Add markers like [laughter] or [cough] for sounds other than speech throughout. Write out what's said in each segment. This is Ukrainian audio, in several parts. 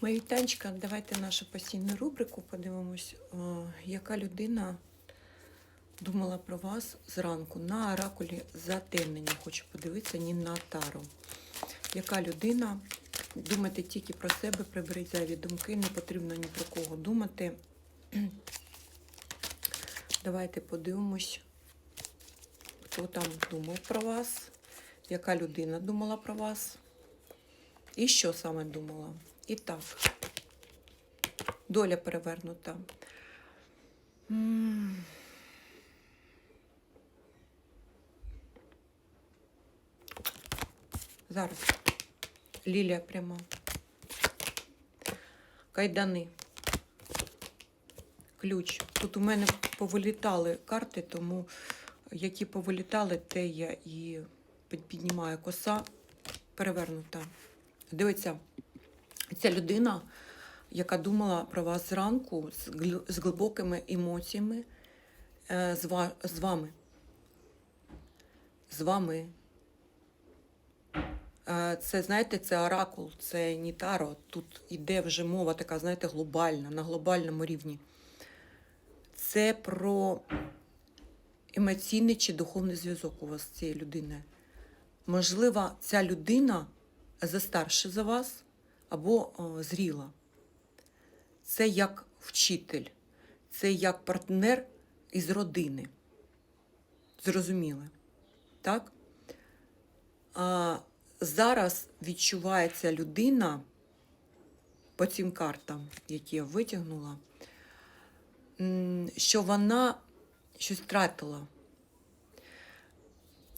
Мої танчика, давайте нашу постійну рубрику подивимось, е, яка людина думала про вас зранку на оракулі затемнення. Хочу подивитися ні на тару. Яка людина? Думайте тільки про себе, приберіть зайві думки, не потрібно ні про кого думати. [clears throat] Давайте подивимось, хто там думав про вас, яка людина думала про вас. І що саме думала? І так, доля перевернута. Зараз. Лілія пряма. Кайдани. Ключ. Тут у мене повилітали карти, тому які повилітали, те я і піднімаю коса перевернута. Дивіться, ця людина, яка думала про вас зранку з, гл- з глибокими емоціями, е, з, ва- з вами. З вами. Е, Це, знаєте, це оракул, це не таро. Тут іде вже мова така, знаєте, глобальна, на глобальному рівні. Це про емоційний чи духовний зв'язок у вас з цією людиною. Можливо, ця людина застарше за вас або зріла. Це як вчитель, це як партнер із родини. Зрозуміли? Так? А зараз відчувається людина по цим картам, які я витягнула, що вона щось втратила.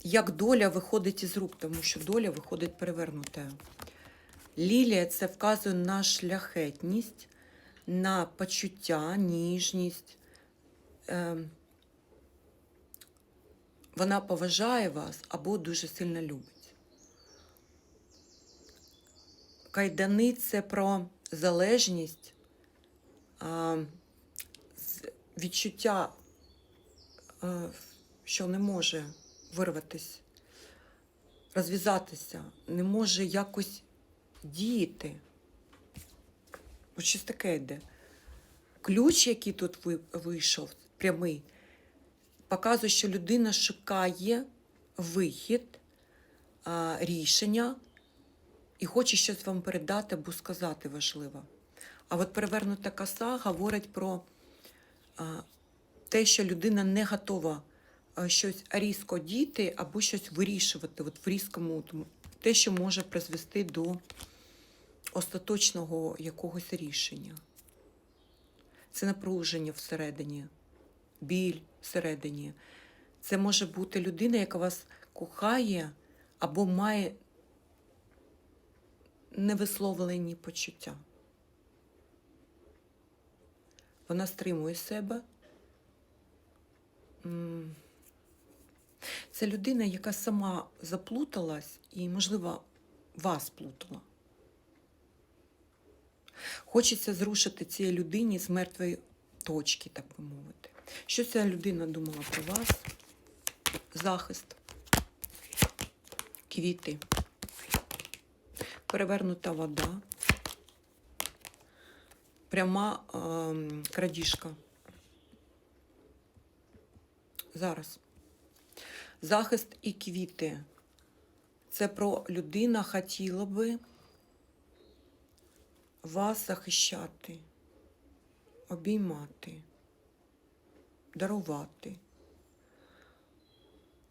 Як доля виходить із рук, тому що доля виходить перевернутою. Лілія це вказує на шляхетність, на почуття, ніжність. Ем, Вона поважає вас або дуже сильно любить. Кайдани це про залежність, з- відчуття, е, що не може вирватися, розв'язатися, не може якось діяти. Ось щось таке йде. Ключ, який тут вийшов, прямий, показує, що людина шукає вихід, рішення і хоче щось вам передати або сказати важливо. А от перевернута коса говорить про те, що людина не готова щось різко діяти або щось вирішувати от в різкому, те, що може призвести до остаточного якогось рішення. Це напруження всередині, біль всередині. Це може бути людина, яка вас кохає або має невисловлені почуття. Вона стримує себе. Це людина, яка сама заплуталась і, можливо, вас плутала. Хочеться зрушити цій людині з мертвої точки, так би мовити. Що ця людина думала про вас? Захист, квіти, перевернута вода, пряма ем, крадіжка. Зараз. Захист і квіти. Це про людина хотіла би вас захищати, обіймати, дарувати,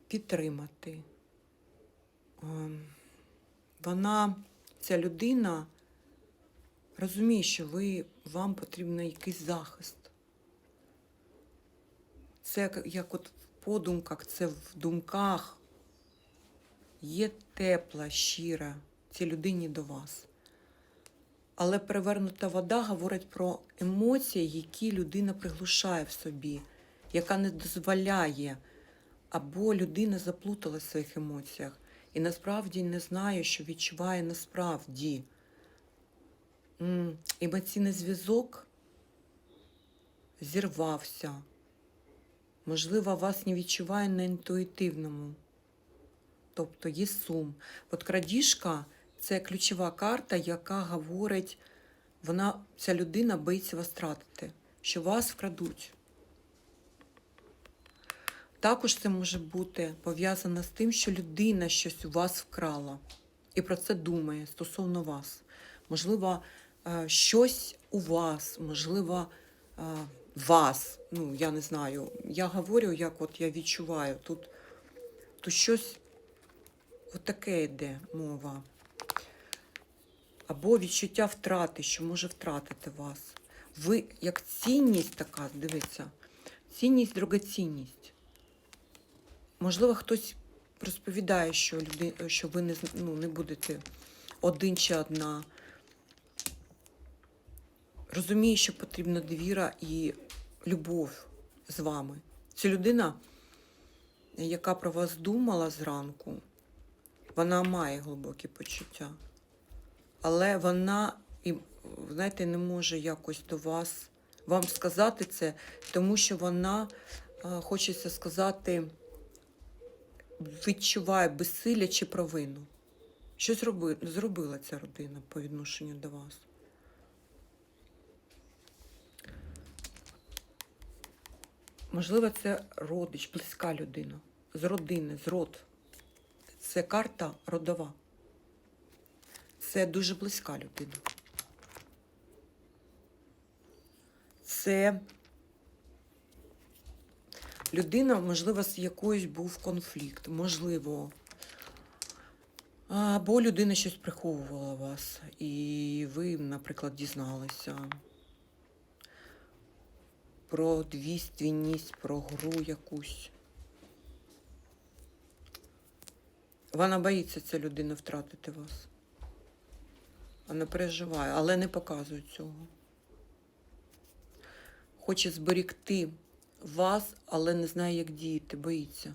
підтримати. Ем, Вона, ця людина, розуміє, що ви, вам потрібен якийсь захист. Це як- от в подумках, це в думках. Є тепла, щира цій людині до вас. Але перевернута вода говорить про емоції, які людина приглушає в собі, яка не дозволяє, або людина заплуталась в своїх емоціях і насправді не знає, що відчуває насправді. Емоційний зв'язок зірвався. Можливо, вас не відчуває на інтуїтивному. Тобто є сум. От крадіжка це ключова карта, яка говорить Вона, ця людина боїться вас втратити, що вас вкрадуть. Також це може бути пов'язано з тим, що людина щось у вас вкрала і про це думає стосовно вас. Можливо, е, щось у вас, можливо, е, вас. Ну, я не знаю. Я говорю, як от я відчуваю. Тут, тут щось от таке йде мова. Або відчуття втрати, що може втратити вас. Ви як цінність така, дивіться, цінність, дорогоцінність. Можливо, хтось розповідає, що, люди, що ви не, ну, не будете один чи одна. Розуміє, що потрібна довіра і любов з вами. Це людина, яка про вас думала зранку, вона має глибокі почуття. Але вона, і, знаєте, не може якось до вас вам сказати це, тому що вона, хочеться сказати, відчуває безсилля чи провину. Що зроби, зробила ця родина по відношенню до вас? Можливо, це родич, близька людина, з родини, з род. Це карта родова. Це дуже близька людина. Це людина, можливо, з якоюсь був конфлікт, можливо. Або людина щось приховувала вас, і ви, наприклад, дізналися про двійственність, про гру якусь. Вона боїться ця людина втратити вас. Вона переживає, але не показує цього. Хоче зберегти вас, але не знає, як діяти, боїться.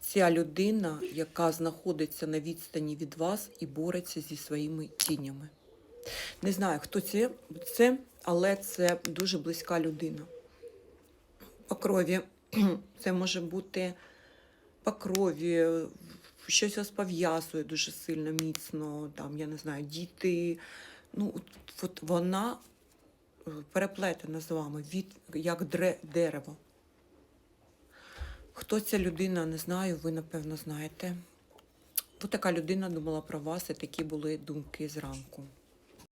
Ця людина, яка знаходиться на відстані від вас і бореться зі своїми тінями. Не знаю, хто це, це але це дуже близька людина. По крові [clears throat] це може бути по крові, щось вас пов'язує дуже сильно, міцно, там, я не знаю, діти. Ну, от, от вона е, переплетена з вами від, як дре, дерево. Хто ця людина, не знаю, ви, напевно, знаєте. Ось така людина думала про вас, і такі були думки зранку.